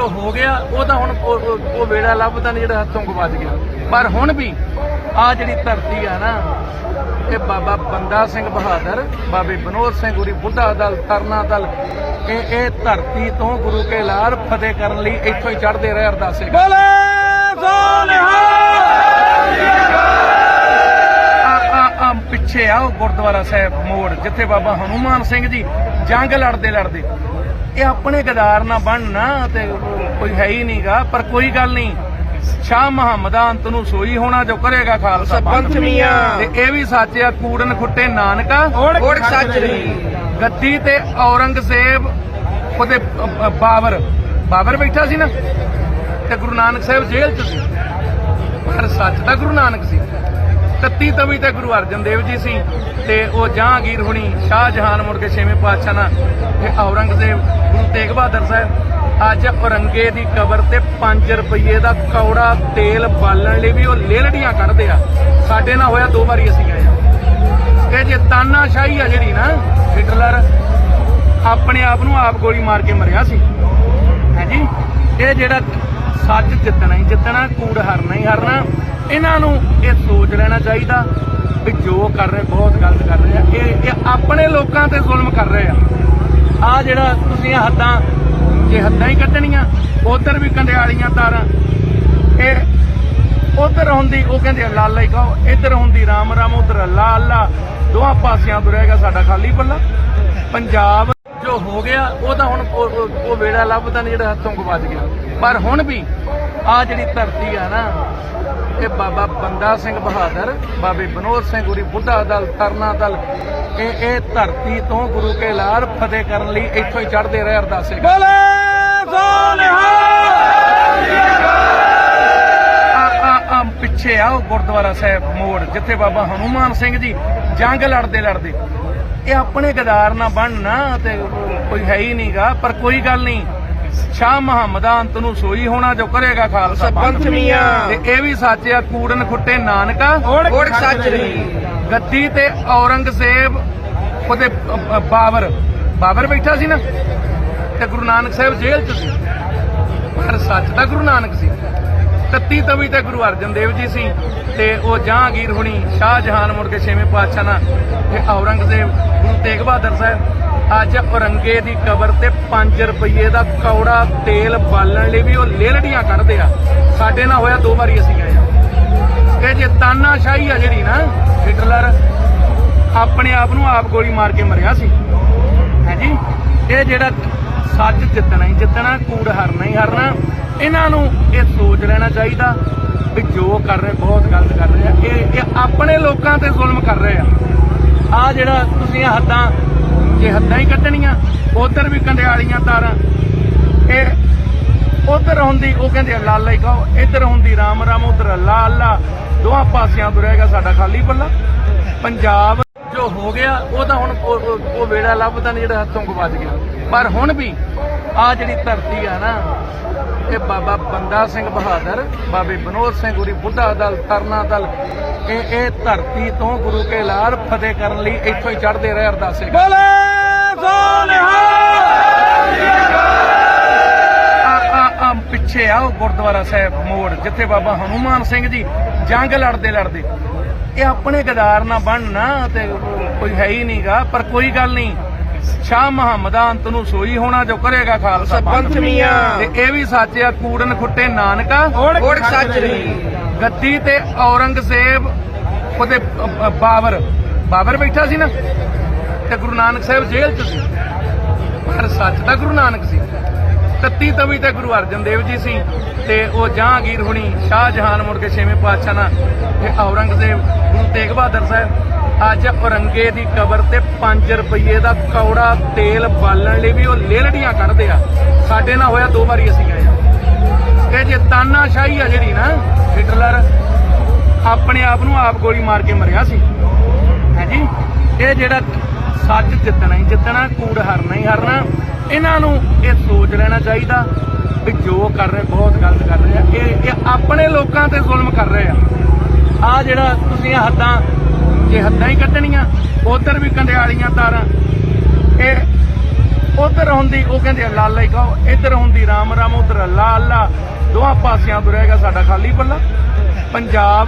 ਜੋ ਹੋ ਗਿਆ ਉਹ ਤਾਂ ਹੁਣ ਉਹ- ਵੇੜਾ ਲੱਭਦਾ ਨਹੀਂ ਜਿਹੜਾ ਹੱਥੋਂ ਗਵਾਚ ਗਿਆ। ਪਰ ਹੁਣ ਵੀ ਆ ਜਿਹੜੀ ਧਰਤੀ ਆ ਨਾ ਇਹ ਬਾਬਾ ਬੰਦਾ ਸਿੰਘ ਬਹਾਦਰ ਬਾਬੇ ਬਨੋਦ ਸਿੰਘ ਗੁਰੀ ਬੁੱਢਾ ਦਲ ਤਰਨਾ ਦਲ ਇਹ ਇਹ ਧਰਤੀ ਤੋਂ ਗੁਰੂ ਕੇ ਲਾਰ ਫਤਿਹ ਕਰਨ ਲਈ ਇੱਥੋਂ ਹੀ ਚੜ੍ਹਦੇ ਰਹੇ ਅਰਦਾਸੇ ਕਰ ਆ ਆ ਆ ਪਿੱਛੇ ਆ ਉਹ ਗੁਰਦੁਆਰਾ ਸਾਹਿਬ ਮੋੜ ਜਿੱਥੇ ਬਾਬਾ ਹਨੂਮਾਨ ਸਿੰਘ ਜੀ ਜੰਗ ਲੜਦੇ ਲੜਦੇ। ਇਹ ਆਪਣੇ ਗਦਾਰ ਨਾ ਬਣਨਾ ਤੇ ਕੋਈ ਹੈ ਹੀ ਨਹੀਂਗਾ ਪਰ ਕੋਈ ਗੱਲ ਨਹੀਂ। ਸ਼ਾਹ ਮੁਹੰਮਦਾ ਅੰਤ ਨੂੰ ਸੋਈ ਹੋਣਾ ਜੋ ਕਰੇਗਾ ਖਾਲਸਾ। ਪੰਥ ਮੀਆਂ। ਤੇ ਇਹ ਵੀ ਸੱਚ ਆ ਕੂੜਨ ਖੁੱਟੇ ਨਾਨਕਾ। ਓੜ ਸੱਚ ਗੱਦੀ ਤੇ ਔਰੰਗਜ਼ੇਬ ਉਹਦੇ ਬਾਬਰ ਬਾਬਰ ਬੈਠਾ ਸੀ ਨਾ ਤੇ ਗੁਰੂ ਨਾਨਕ ਸਾਹਿਬ ਜੇਲ੍ਹ 'ਚ ਸੀ। ਪਰ ਸੱਚ ਤਾਂ ਗੁਰੂ ਨਾਨਕ ਸੀ। ਤੱਤੀ ਤਵੀ ਤੇ ਗੁਰੂ ਅਰਜਨ ਦੇਵ ਜੀ ਸੀ ਤੇ ਉਹ ਜਹਾਂਗੀਰ ਹੁਣੀ ਸ਼ਾਹ ਜਹਾਨ ਮੁੜ ਕੇ ਛੇਵੇਂ ਪਾਤਸ਼ਾਹ ਨਾਲ ਤੇ ਔਰੰਗਜ਼ੇਬ ਗੁਰੂ ਤੇਗ ਬਹਾਦਰ ਸਾਹਿਬ ਅੱਜ ਔਰੰਗੇ ਦੀ ਕਬਰ ਤੇ 5 ਰੁਪਏ ਦਾ ਕੌੜਾ ਤੇਲ ਬਾਲਣ ਲਈ ਵੀ ਉਹ ਲੇਲੜੀਆਂ ਕੱਢਦੇ ਆ। ਸਾਡੇ ਨਾਲ ਹੋਇਆ ਦੋ ਵਾਰੀ ਅਸੀਂ ਗਏ ਆ। ਇਹ ਜੇ ਤਾਨਾਸ਼ਾਹੀ ਆ ਜਿਹੜੀ ਨਾ ਹਿਟਲਰ ਆਪਣੇ ਆਪ ਨੂੰ ਆਪ ਗੋਲੀ ਮਾਰ ਕੇ ਮਰਿਆ ਸੀ। ਹਾਂਜੀ ਇਹ ਜਿਹੜਾ ਸੱਚ ਜਿੱਤਣਾ ਹੀ ਜਿੱਤਣਾ, ਕੂੜ ਹਰਨਾ ਹੀ ਹਰਨਾ। ਇਹਨਾਂ ਨੂੰ ਇਹ ਸੋਚ ਲੈਣਾ ਚਾਹੀਦਾ ਵੀ ਜੋ ਕਰ ਰਹੇ, ਬਹੁਤ ਗਲਤ ਕਰ ਰਹੇ ਆ। ਇਹ ਇਹ ਆਪਣੇ ਲੋਕਾਂ ਤੇ ਜ਼ੁਲਮ ਕਰ ਰਹੇ ਆ। ਆ ਜਿਹੜਾ ਤੁਸੀਂ ਹੱਦਾਂ, ਜੇ ਹੱਦਾਂ ਹੀ ਕੱਢਣੀਆਂ, ਉਧਰ ਵੀ ਕੰਡਿਆਲੀਆਂ ਤਾਰਾਂ। ਇਹ ਉਧਰ ਹੁੰਦੀ ਉਹ ਕਹਿੰਦੇ ਲਾਲਾ ਹੀ ਕਹੋ ਇੱਧਰ ਹੁੰਦੀ ਰਾਮ ਰਾਮ, ਉਧਰ ਅੱਲਾ ਅੱਲਾ ਦੋਹਾਂ ਪਾਸਿਆਂ ਤੋਂ ਰਹੇਗਾ ਸਾਡਾ ਖਾਲੀ ਪੱਲਾ। ਪੰਜਾਬ ਜੋ ਹੋ ਗਿਆ, ਉਹ ਤਾਂ ਹੁਣ ਉਹ- ਉਹ ਉਹ ਵੇੜਾ ਲੱਭਦਾ ਨਹੀਂ ਜਿਹੜਾ ਹੱਥੋਂ ਗਵਾਚ ਗਿਆ। ਪਰ ਹੁਣ ਵੀ ਆ ਜਿਹੜੀ ਧਰਤੀ ਆ ਨਾ ਇਹ ਬਾਬਾ ਬੰਦਾ ਸਿੰਘ ਬਹਾਦਰ ਬਾਬੇ ਬਨੋਦ ਸਿੰਘ ਗੁਰੀ ਬੁੱਢਾ ਦਲ ਤਰਨਾ ਦਲ ਇਹ ਇਹ ਧਰਤੀ ਤੋਂ ਗੁਰੂ ਕੇ ਲਾਰ ਫਤਿਹ ਕਰਨ ਲਈ ਇੱਥੋਂ ਹੀ ਚੜ੍ਹਦੇ ਰਹੇ ਅਰਦਾਸੇ ਕਰ ਆ ਆ ਆ ਪਿੱਛੇ ਆ ਉਹ ਗੁਰਦੁਆਰਾ ਸਾਹਿਬ ਮੋੜ ਜਿੱਥੇ ਬਾਬਾ ਹਨੂਮਾਨ ਸਿੰਘ ਜੀ ਜੰਗ ਲੜਦੇ ਲੜਦੇ। ਇਹ ਆਪਣੇ ਗਦਾਰ ਨਾ ਬਣਨਾ ਤੇ ਕੋਈ ਹੈ ਹੀ ਨਹੀਂਗਾ ਪਰ ਕੋਈ ਗੱਲ ਨਹੀਂ। ਸ਼ਾਹ ਮੁਹੰਮਦਾ ਅੰਤ ਨੂੰ ਸੋਈ ਹੋਣਾ ਜੋ ਕਰੇਗਾ ਖਾਲਸਾ ਪੰਥ। ਮੀਆਂ। ਤੇ ਇਹ ਵੀ ਸੱਚ ਆ ਕੂੜਨ ਖੁੱਟੇ ਨਾਨਕਾ। ਓੜ ਸੱਚ ਨਹੀਂ। ਗੱਦੀ ਤੇ ਔਰੰਗਜ਼ੇਬ ਉਹਦੇ ਬਾਬਰ। ਬਾਬਰ ਬੈਠਾ ਸੀ ਨਾ ਤੇ ਗੁਰੂ ਨਾਨਕ ਸਾਹਿਬ ਜੇਲ੍ਹ 'ਚ ਸੀ। ਪਰ ਸੱਚ ਤਾਂ ਗੁਰੂ ਨਾਨਕ ਸੀ। ਤੱਤੀ ਤਵੀ ਤੇ ਗੁਰੂ ਅਰਜਨ ਦੇਵ ਜੀ ਸੀ। ਤੇ ਉਹ ਜਹਾਂਗੀਰ ਹੁਣੀ ਸ਼ਾਹ ਜਹਾਨ ਮੁੜ ਕੇ ਛੇਵੇਂ ਪਾਤਸ਼ਾਹ ਨਾਲ ਤੇ ਔਰੰਗਜ਼ੇਬ ਗੁਰੂ ਤੇਗ ਬਹਾਦਰ ਸਾਹਿਬ ਅੱਜ ਔਰੰਗੇ ਦੀ ਕਬਰ ਤੇ 5 ਰੁਪਏ ਦਾ ਕੌੜਾ ਤੇਲ ਬਾਲਣ ਲਈ ਵੀ ਉਹ ਲੇਲੜੀਆਂ ਕੱਢਦੇ ਆ। ਸਾਡੇ ਨਾਲ ਹੋਇਆ ਦੋ ਵਾਰੀ ਅਸੀਂ ਗਏ ਆ। ਇਹ ਜੇ ਤਾਨਾਸ਼ਾਹੀ ਆ ਜਿਹੜੀ ਨਾ ਹਿਟਲਰ ਆਪਣੇ ਆਪ ਨੂੰ ਆਪ ਗੋਲੀ ਮਾਰ ਕੇ ਮਰਿਆ ਸੀ। ਹਾਂਜੀ ਇਹ ਜਿਹੜਾ ਸੱਚ ਜਿੱਤਣਾ ਹੀ ਜਿੱਤਣਾ, ਕੂੜ ਹਰਨਾ ਹੀ ਹਰਨਾ, ਇਹਨਾਂ ਨੂੰ ਇਹ ਸੋਚ ਲੈਣਾ ਚਾਹੀਦਾ ਵੀ ਜੋ ਕਰ ਰਹੇ, ਬਹੁਤ ਗਲਤ ਕਰ ਰਹੇ ਆ। ਇਹ ਇਹ ਆਪਣੇ ਲੋਕਾਂ ਤੇ ਜ਼ੁਲਮ ਕਰ ਰਹੇ ਆ। ਆ ਜਿਹੜਾ ਤੁਸੀਂ ਹੱਦਾਂ ਜੇ ਹੱਦਾਂ ਹੀ ਕੱਢਣੀਆਂ, ਉਧਰ ਵੀ ਕੰਡਿਆਲੀਆਂ ਤਾਰਾਂ। ਇਹ ਉਧਰ ਹੁੰਦੀ, ਉਹ ਕਹਿੰਦੇ ਲਾਲਾ ਹੀ ਕਹੋ ਇੱਧਰ ਹੁੰਦੀ, ਰਾਮ ਰਾਮ, ਉਧਰ ਅੱਲਾ ਅੱਲਾ ਦੋਹਾਂ ਪਾਸਿਆਂ ਤੋਂ ਸਾਡਾ ਖਾਲੀ ਪੱਲਾ। ਪੰਜਾਬ ਜੋ ਹੋ ਗਿਆ, ਉਹ ਤਾਂ ਹੁਣ ਉਹ- ਵੇੜਾ ਲੱਭਦਾ ਨਹੀਂ, ਜਿਹੜਾ ਹੱਥੋਂ ਗਵਾਚ ਗਿਆ। ਪਰ ਹੁਣ ਵੀ ਆ ਜਿਹੜੀ ਧਰਤੀ ਆ ਨਾ, ਇਹ ਬਾਬਾ ਬੰਦਾ ਸਿੰਘ ਬਹਾਦਰ, ਬਾਬੇ ਬਨੋਦ ਸਿੰਘ, ਗੁਰੀ ਬੁੱਢਾ ਦਲ, ਤਰਨਾ ਦਲ, ਇਹ ਇਹ ਧਰਤੀ ਤੋਂ ਗੁਰੂ ਕੇ ਲਾਰ ਫਤਿਹ ਕਰਨ ਲਈ ਇੱਥੋਂ ਹੀ ਚੜ੍ਹਦੇ ਰਹੇ ਅਰਦਾਸੇ ਕਰ ਪਿੱਛੇ ਆ ਉਹ ਗੁਰਦੁਆਰਾ ਸਾਹਿਬ ਮੋੜ ਜਿੱਥੇ ਬਾਬਾ ਹਨੂਮਾਨ ਸਿੰਘ ਜੀ ਜੰਗ ਲੜਦੇ ਲੜਦੇ। ਇਹ ਆਪਣੇ ਗਦਾਰ ਨਾ ਬਣਨਾ ਤੇ ਕੋਈ ਹੈ ਹੀ ਨਹੀਂਗਾ ਪਰ ਕੋਈ ਗੱਲ ਨਹੀਂ। ਸ਼ਾਹ ਮੁਹੰਮਦਾ ਅੰਤ ਨੂੰ ਸੋਈ ਹੋਣਾ ਜੋ ਕਰੇਗਾ ਖਾਲਸਾ ਪੰਥ। ਮੀਆਂ। ਤੇ ਇਹ ਵੀ ਸੱਚ ਆ ਕੂੜਨ ਖੁੱਟੇ ਨਾਨਕਾ। ਓੜ ਸੱਚ ਗੱਦੀ ਤੇ ਔਰੰਗਜ਼ੇਬ ਉਹਦੇ ਬਾਬਰ ਬਾਬਰ ਬੈਠਾ ਸੀ ਨਾ? ਤੇ ਗੁਰੂ ਨਾਨਕ ਸਾਹਿਬ ਜੇਲ੍ਹ 'ਚ ਸੀ। ਪਰ ਸੱਚ ਤਾਂ ਗੁਰੂ ਨਾਨਕ ਸੀ। ਤੱਤੀ ਤਵੀ ਤੇ ਗੁਰੂ ਅਰਜਨ ਦੇਵ ਜੀ ਸੀ ਤੇ ਉਹ ਜਹਾਂਗੀਰ ਹੁਣੀ ਸ਼ਾਹ ਜਹਾਨ ਮੁੜ ਕੇ ਛੇਵੇਂ ਪਾਤਸ਼ਾਹ ਨਾਲ ਤੇ ਔਰੰਗਜ਼ੇਬ ਗੁਰੂ ਤੇਗ ਬਹਾਦਰ ਸਾਹਿਬ ਅੱਜ ਔਰੰਗੇ ਦੀ ਕਬਰ ਤੇ 5 ਰੁਪਏ ਦਾ ਕੌੜਾ ਤੇਲ ਬਾਲਣ ਲਈ ਵੀ ਉਹ ਲੇਲੜੀਆਂ ਕੱਢਦੇ ਆ। ਸਾਡੇ ਨਾਲ ਹੋਇਆ ਦੋ ਵਾਰੀ ਅਸੀਂ ਗਏ ਆ। ਇਹ ਜੇ ਤਾਨਾਸ਼ਾਹੀ ਆ ਜਿਹੜੀ ਨਾ ਹਿਟਲਰ ਆਪਣੇ ਆਪ ਨੂੰ ਆਪ ਗੋਲੀ ਮਾਰ ਕੇ ਮਰਿਆ ਸੀ। ਹਾਂਜੀ ਇਹ ਜਿਹੜਾ ਸੱਚ ਜਿੱਤਣਾ ਹੀ ਜਿੱਤਣਾ, ਕੂੜ ਹਰਨਾ ਹੀ ਹਰਨਾ। ਇਹਨਾਂ ਨੂੰ ਇਹ ਸੋਚ ਲੈਣਾ ਚਾਹੀਦਾ ਵੀ ਜੋ ਕਰ ਰਹੇ, ਬਹੁਤ ਗਲਤ ਕਰ ਰਹੇ ਆ। ਇਹ ਇਹ ਆਪਣੇ ਲੋਕਾਂ ਤੇ ਜ਼ੁਲਮ ਕਰ ਰਹੇ ਆ। ਆ ਜਿਹੜਾ ਤੁਸੀਂ ਹੱਦਾਂ, ਜੇ ਹੱਦਾਂ ਹੀ ਕੱਢਣੀਆਂ, ਉਧਰ ਵੀ ਕੰਡਿਆਲੀਆਂ ਤਾਰਾਂ। ਇਹ ਉਧਰ ਹੁੰਦੀ, ਉਹ ਕਹਿੰਦੇ ਅੱਲਾ ਅੱਲਾ ਹੀ ਕਹੋ ਇੱਧਰ ਹੁੰਦੀ, ਰਾਮ ਰਾਮ, ਉਧਰ ਅੱਲਾ ਅੱਲਾ ਦੋਹਾਂ ਪਾਸਿਆਂ ਤੋਂ ਰਹੇਗਾ ਸਾਡਾ ਖਾਲੀ ਪੱਲਾ। ਪੰਜਾਬ